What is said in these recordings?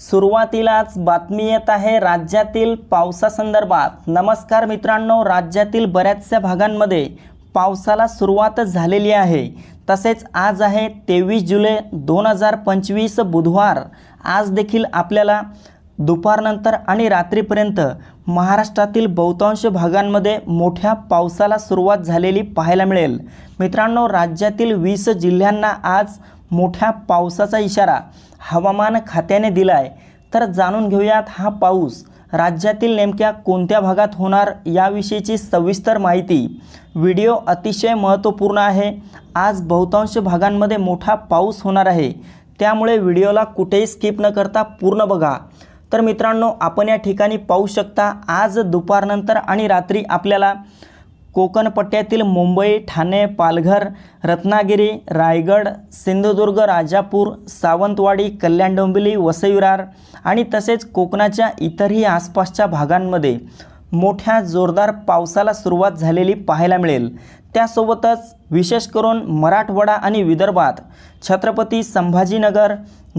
सुरुवातीलाच बातमी येत आहे राज्यातील पावसासंदर्भात. नमस्कार मित्रांनो राज्यातील बऱ्याचशा भागांमध्ये पावसाला सुरुवात झालेली आहे. तसेच आज आहे तेवीस जुलै दोन हजार पंचवीस बुधवार. आज देखील आपल्याला दुपारनंतर आणि रात्रीपर्यंत महाराष्ट्रातील बहुतांश भागांमध्ये मोठ्या पावसाला सुरुवात झालेली पाहायला मिळेल. मित्रांनो राज्यातील वीस जिल्ह्यांना आज मोठ्या पावसाचा इशारा. हवामान खात्याने दिला आहे तर जाणून घेऊयात हा पाऊस राज्यातील नेमक्या कोणत्या भागात होणार याविषयीची सविस्तर माहिती. व्हिडिओ अतिशय महत्त्वपूर्ण आहे. आज बहुतांश भागांमध्ये मोठा पाऊस होणार आहे. त्यामुळे व्हिडिओला कुठेही स्किप न करता पूर्ण बघा. तर मित्रांनो आपण या ठिकाणी पाहू शकता आज दुपारनंतर आणि रात्री आपल्याला कोकण पट्ट्यातील मुंबई ठाणे पालघर रत्नागिरी रायगड सिंधुदुर्ग राजापूर सावंतवाडी कल्याण डोंबिवली वसईविरार आणि तसेच कोकणाच्या इतरही आसपासच्या भागांमध्ये मोठ्या जोरदार पावसाला सुरुवात झालेली पाहायला मिळेल. त्यासोबतच विशेष करून मराठवाडा आणि विदर्भात छत्रपती संभाजीनगर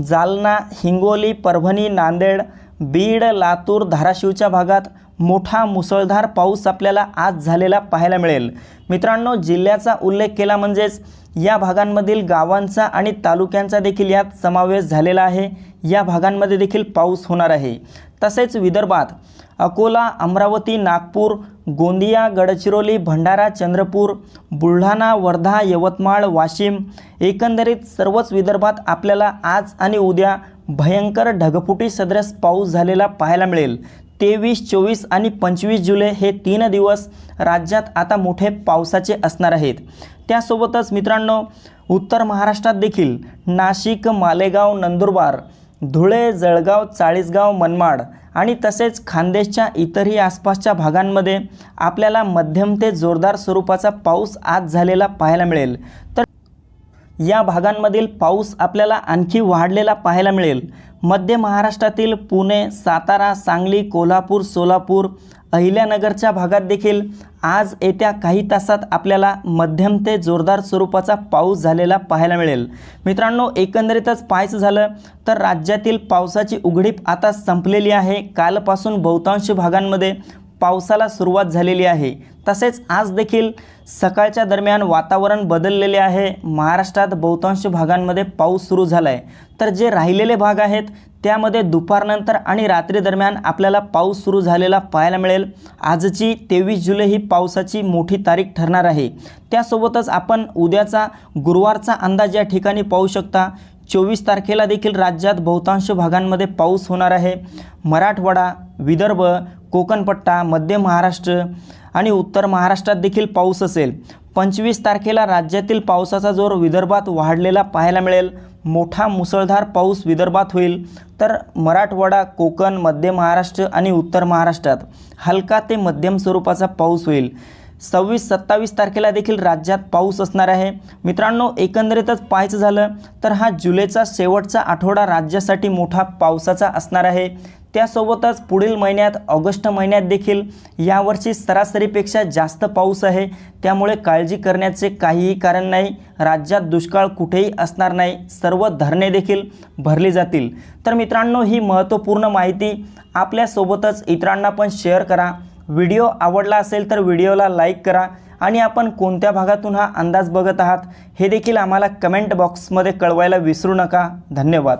जालना हिंगोली परभणी नांदेड बीड लातूर धाराशिवच्या भागात मोठा मुसळधार पाऊस आपल्याला आज झालेला पाहायला मिळेल. मित्रांनो जिल्ह्याचा उल्लेख केला म्हणजेच या भागांमधील गावांचा आणि तालुक्यांचा देखील यात समावेश झालेला आहे. या भागांमध्ये देखील पाऊस होणार आहे. तसेच विदर्भात अकोला अमरावती नागपूर गोंदिया गडचिरोली भंडारा चंद्रपूर बुलढाणा वर्धा यवतमाळ वाशिम एकंदरीत सर्वच विदर्भात आपल्याला आज आणि उद्या भयंकर ढगफुटी सदृश पाऊस झालेला पाहायला मिळेल. तेवीस चोवीस आणि पंचवीस जुलै हे तीन दिवस राज्यात आता मोठे पावसाचे असणार आहेत. त्यासोबतच मित्रांनो उत्तर महाराष्ट्रात देखील नाशिक मालेगाव नंदुरबार धुळे जळगाव चाळीसगाव मनमाड आणि तसेच खानदेशच्या इतरही आसपासच्या भागांमध्ये आपल्याला मध्यम ते जोरदार स्वरूपाचा पाऊस आज झालेला पाहायला मिळेल. तर या भागांमधील पाऊस आपल्याला आणखी वाढलेला पाहायला मिळेल. मध्य महाराष्ट्रातील पुणे सातारा सांगली कोल्हापूर सोलापूर अहिल्यानगरच्या भागात देखील आज येत्या काही तासात आपल्याला मध्यम ते जोरदार स्वरूपाचा पाऊस झालेला पाहायला मिळेल. मित्रांनो एकंदरीतच पाहायचं झालं तर राज्यातील पावसाची उघडीप आता संपलेली आहे. कालपासून बहुतांश भागांमध्ये पावसाला सुरुवात झालेली आहे. तसेच आज देखील सकाळच्या दरम्यान वातावरण बदललेले आहे. महाराष्ट्रात बहुतांश भागांमध्ये पाऊस सुरू झाला आहे तर जे राहिलेले भाग आहेत त्यामध्ये दुपारनंतर आणि रात्री दरम्यान आपल्याला पाऊस सुरू झालेला पाहायला मिळेल. आजची तेवीस जुलै ही पावसाची मोठी तारीख ठरणार आहे. त्यासोबतच आपण उद्याचा गुरुवारचा अंदाज या ठिकाणी पाहू शकता. चोवीस तारखेला देखील राज्यात बहुतांश भागांमध्ये पाऊस होणार आहे. मराठवाडा विदर्भ कोकणपट्टा मध्य महाराष्ट्र आणि उत्तर महाराष्ट्रात देखील पाऊस असेल. पंचवीस तारखेला राज्यातील पावसाचा जोर विदर्भात वाढलेला पाहायला मिळेल. मोठा मुसळधार पाऊस विदर्भात होईल. तर मराठवाडा कोकण मध्य महाराष्ट्र आणि उत्तर महाराष्ट्रात हलका ते मध्यम स्वरूपाचा पाऊस होईल. सव्वीस सत्तावीस तारखेला देखील राज्यात पाऊस असणार आहे. मित्रांनो एकंदरीतच पाहायचं झालं तर हा जुलैचा शेवटचा आठवडा राज्यासाठी मोठा पावसाचा असणार आहे. त्यासोबतच पुढील महिन्यात ऑगस्ट महिन्यात देखील यावर्षी सरासरीपेक्षा जास्त पाऊस आहे. त्यामुळे काळजी करण्याचे काहीही कारण नाही. राज्यात दुष्काळ कुठेही असणार नाही. सर्व धरणे देखील भरली जातील. तर मित्रांनो ही महत्त्वपूर्ण माहिती आपल्यासोबतच इतरांना पण शेअर करा. व्हिडिओ आवडला असेल तर व्हिडिओला लाईक करा आणि आपण कोणत्या भागातून हा अंदाज बघत आहात हे देखील आम्हाला कमेंट बॉक्समध्ये कळवायला विसरू नका. धन्यवाद.